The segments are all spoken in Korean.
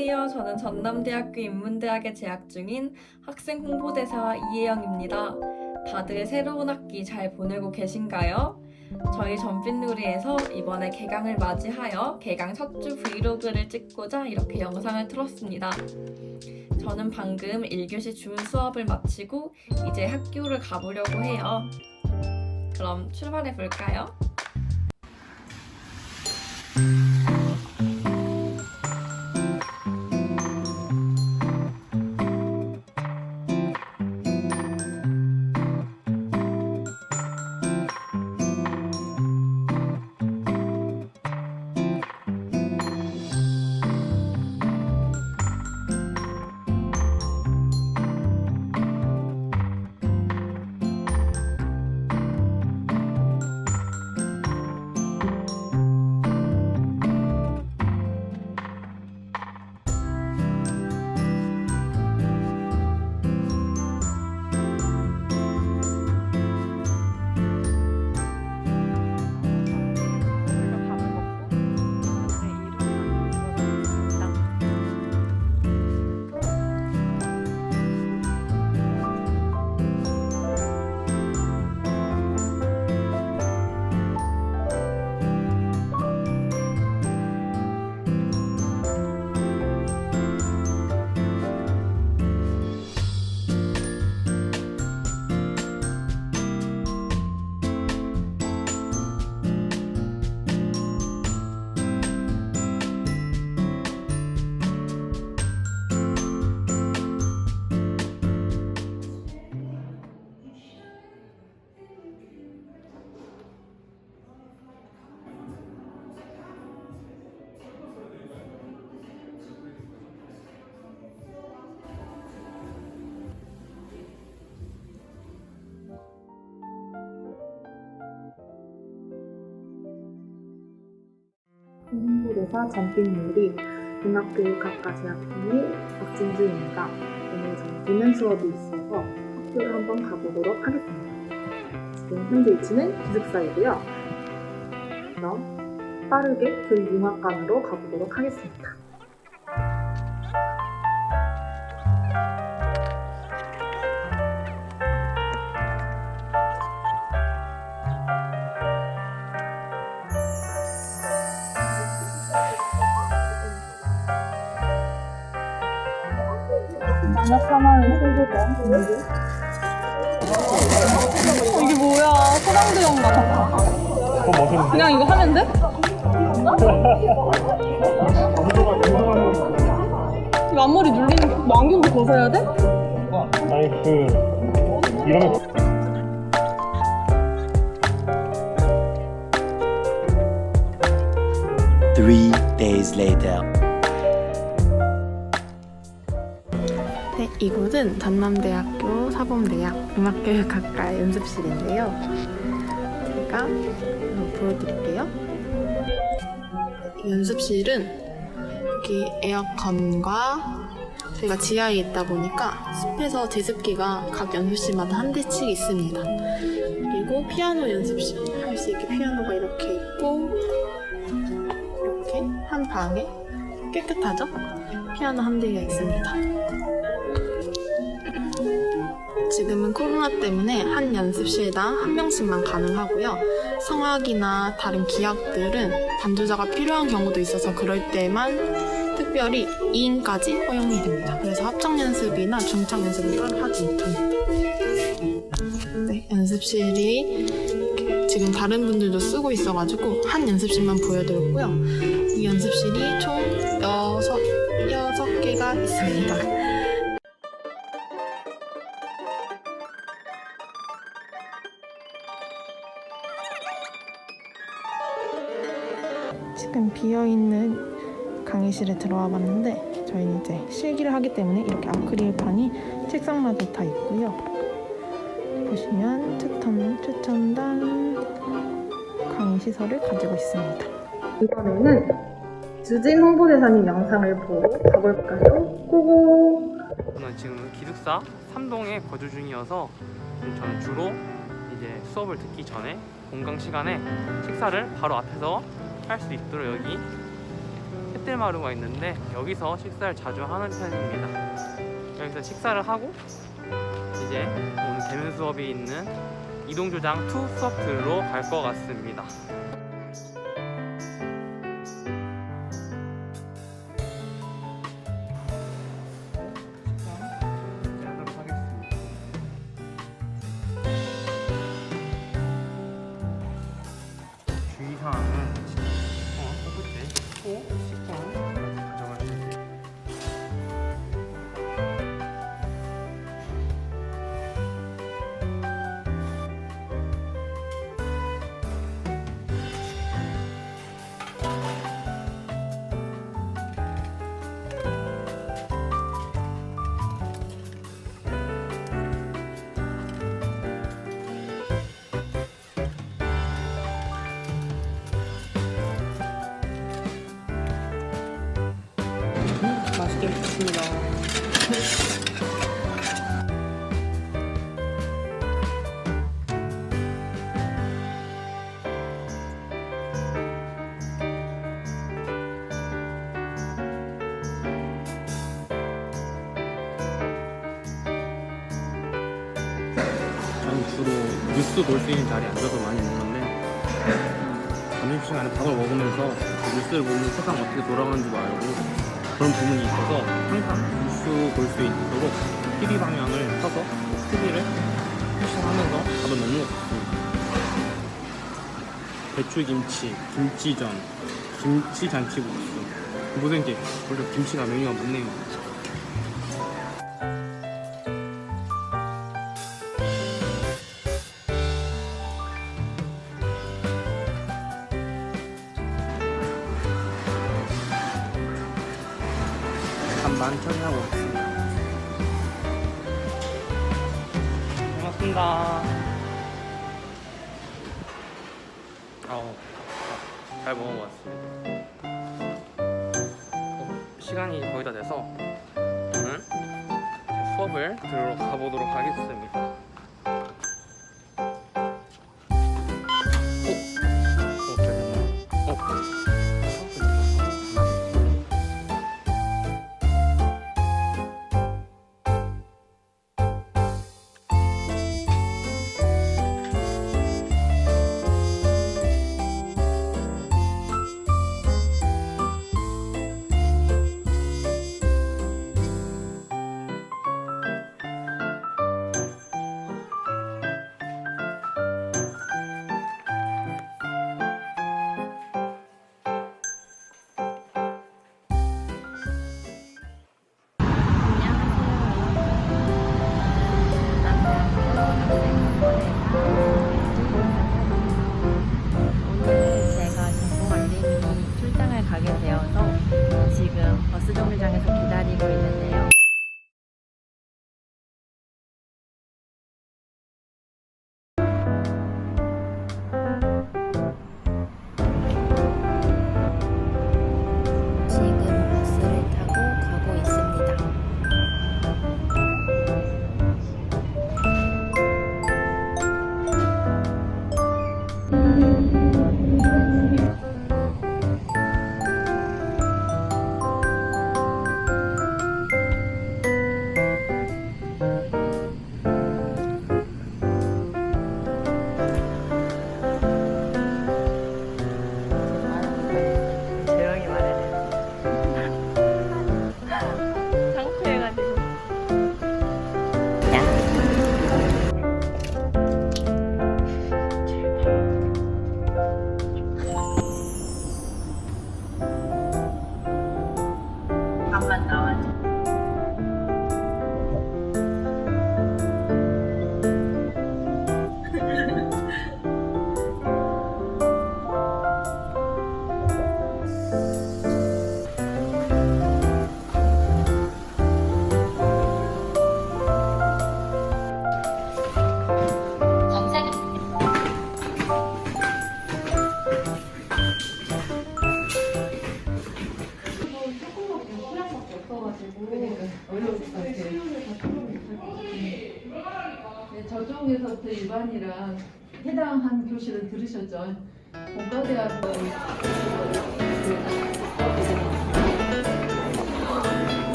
안녕하세요. 저는 전남대학교 인문대학에 재학 중인 학생 홍보대사 이혜영입니다. 다들 새로운 학기 잘 보내고 계신가요? 저희 전빛누리에서 이번에 개강을 맞이하여 개강 첫 주 브이로그를 찍고자 이렇게 영상을 틀었습니다. 저는 방금 1교시 줌 수업을 마치고 이제 학교를 가보려고 해요. 그럼 출발해 볼까요? 홍보대사 전빛누리 문학교육학과 재학생의 박진주입니다. 오늘 저는 도면 수업이 있어서 학교를 한번 가보도록 하겠습니다. 지금 현재 위치는 기숙사이고요. 그럼 빠르게 교육융합관으로 가보도록 하겠습니다. 이게 뭐야? 소방대원 같아. 더 멋있는데? 그냥 이거 하면 돼? 이거 앞머리 눌리는 거 안경도 벗어야 돼? 아니 그 이러면 Three days later. 이곳은 전남대학교 사범대학 음악교육학과 연습실인데요. 제가 보여드릴게요. 이 연습실은 여기 에어컨과 저희가 지하에 있다 보니까 습해서 제습기가 각 연습실마다 한 대씩 있습니다. 그리고 피아노 연습실 할 수 있게 피아노가 이렇게 있고 이렇게 한 방에 깨끗하죠? 피아노 한 대가 있습니다. 지금은 코로나 때문에 한 연습실당 한 명씩만 가능하고요. 성악이나 다른 기악들은 반주자가 필요한 경우도 있어서 그럴 때만 특별히 2인까지 허용이 됩니다. 그래서 합창 연습이나 중창 연습은 따로 하지 못합니다. 네, 연습실이 지금 다른 분들도 쓰고 있어가지고 한 연습실만 보여드렸고요. 이 연습실이 총 6, 6개가 있습니다. 지금 비어있는 강의실에 들어와 봤는데 저희는 이제 실기를 하기 때문에 이렇게 아크릴판이 책상마다 다 있고요. 보시면 추천, 최첨단 강의 시설을 가지고 있습니다. 이번에는 주진 홍보대사님 영상을 보러 가볼까요? 고고! 저는 지금 기숙사 3동에 거주 중이어서 저는 주로 이제 수업을 듣기 전에 공강 시간에 식사를 바로 앞에서 할 수 있도록 여기 햇빛 카스텔마루가 있는데 여기서 식사를 자주 하는 편입니다. 여기서 식사를 하고 이제 오늘 대면 수업이 있는 이동조장 2 수업 들으러 갈것 같습니다. 먹겠습니다. 저는 주로 뉴스 볼 수 있는 자리에 앉아서 많이 먹는데 점심시간에 밥을 먹으면서 그 뉴스를 보면 세상 어떻게 돌아가는지도 알고 그런 부분이 있어서 항상 뉴스 볼 수 있도록 TV 방향을 켜서 TV를 푸시하면서 밥을 먹는 것 같습니다. 배추김치, 김치전, 김치 잔치국수, 무생채 원래 김치가 메뉴가 많네요. 반반 처리하고 있습니다. 고맙습니다. 어, 잘 먹어봤습니다. 어, 시간이 거의 다 돼서 저는 제 수업을 들으러 가보도록 하겠습니다. 是一个 not. 교육부에서부터 일반이랑 해당한 교실을 들으셨죠? 공과대학과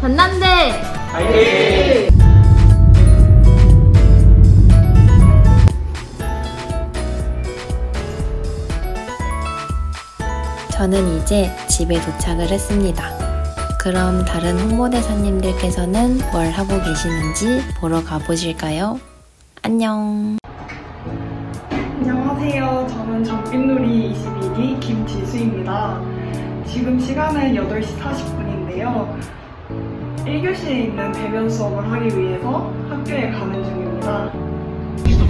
전남대 파이팅! 저는 이제 집에 도착을 했습니다. 그럼 다른 홍보대사님들께서는 뭘 하고 계시는지 보러 가보실까요? 안녕! 안녕하세요. 저는 전빛놀이 22기 김지수입니다. 지금 시간은 8시 40분인데요. 1교시에 있는 대면 수업을 하기 위해서 학교에 가는 중입니다. 지금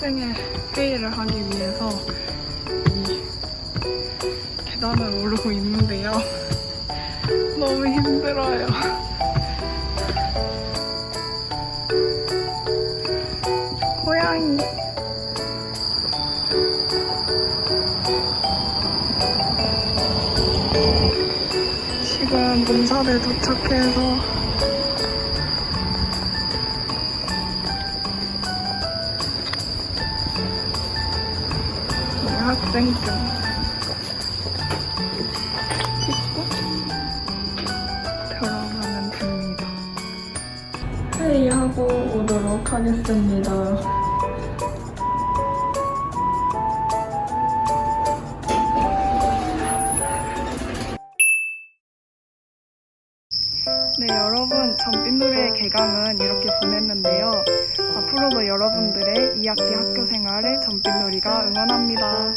학생회 회의를 하기 위해서 이 계단을 오르고 있는데요. 너무 힘들어요. 고양이. 지금 문사들 도착해서 이 학생증 찍고 들어가면 됩니다. 회의하고 오도록 하겠습니다. 전빛놀이의 개강은 이렇게 보냈는데요. 앞으로도 여러분들의 2학기 학교 생활에 전빛놀이가 응원합니다.